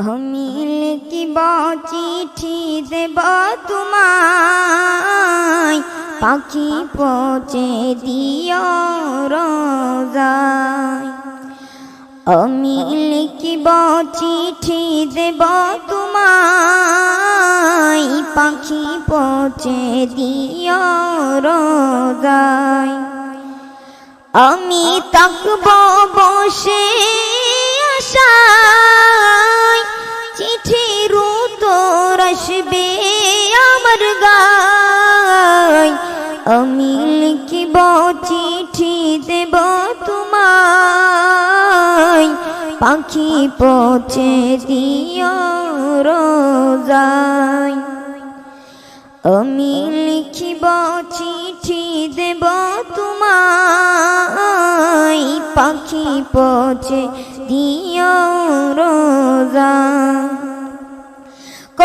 আমি লিখিব চিঠি দেব তোমায় পাখি পচে দিও রোজায় আমি লিখিব চিঠি দেব তোমায় পাখি পচে দিও রোজায় আমি তাকব বসে আসবে আমার গায় আমি লিখিব চিঠি দেব তোমায়। পাখি পচে দিও রোজায়। আমি লিখিব চিঠি দেব তোমায়। পাখি পচে দিও রোজা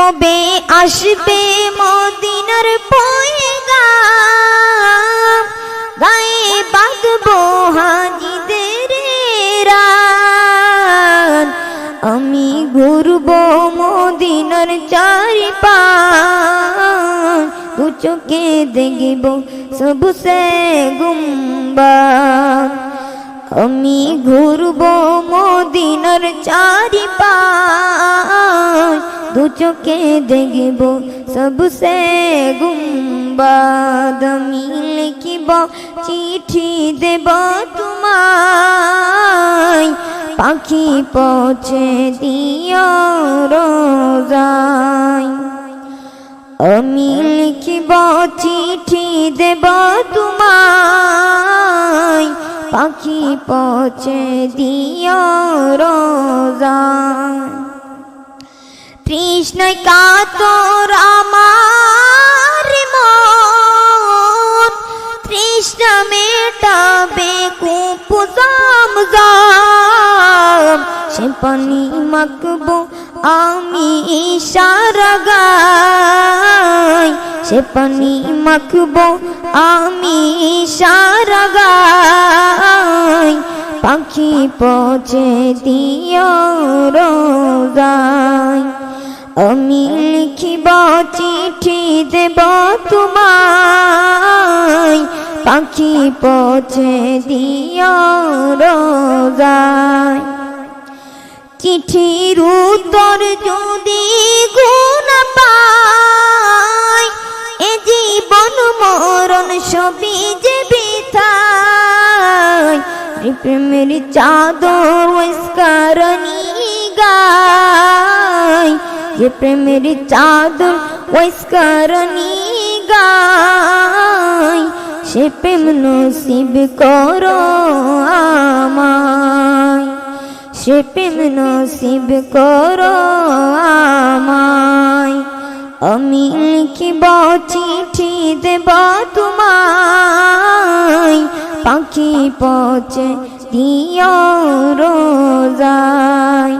কবে আসবে মদিনার পয়গা গায়ে বাঁধবো হাজিদের রাত। আমি ঘুরব মদিনার চারিপা দু চোখে দেখব সবসে গুম্বা আমি ঘুরব মদিনার চারিপা দু চোখে দেখব সবসে গুম্বাদ আমি লিখিব চিঠি দেব তোমায় পাখি পৌঁছে দিও রোজায় আমি লিখিব চিঠি দেব তোমায় পাখি পৌঁছে দিও রোজায় তৃষ্ণায় কাতর আমার মন। তৃষ্ণা মেটাবে কুপুজাম জাম। সে পানি মাখবো আমি ইশারা গাই সে পানি মাখবো আমি ইশারা গাই পাখি পৌঁছে দিও রোজায়। আমি লিখিব চিঠি দেব তোমায়। পাখি পৌঁছে দিও রোজায়। চিঠির উত্তর যদি গুণ পায়, এ জীবন মরণ সবই যে বিথায়। প্রেমের চাদর ওইস্কারণী গায় যে প্রেমের চাদর ওইস্কারণী গায় সে প্রেম নসিব করো আমায় সে প্রেম নসিব করো আমায় আমি লিখিব চিঠি দেব তোমায় পাখি পচে দিও রোজায়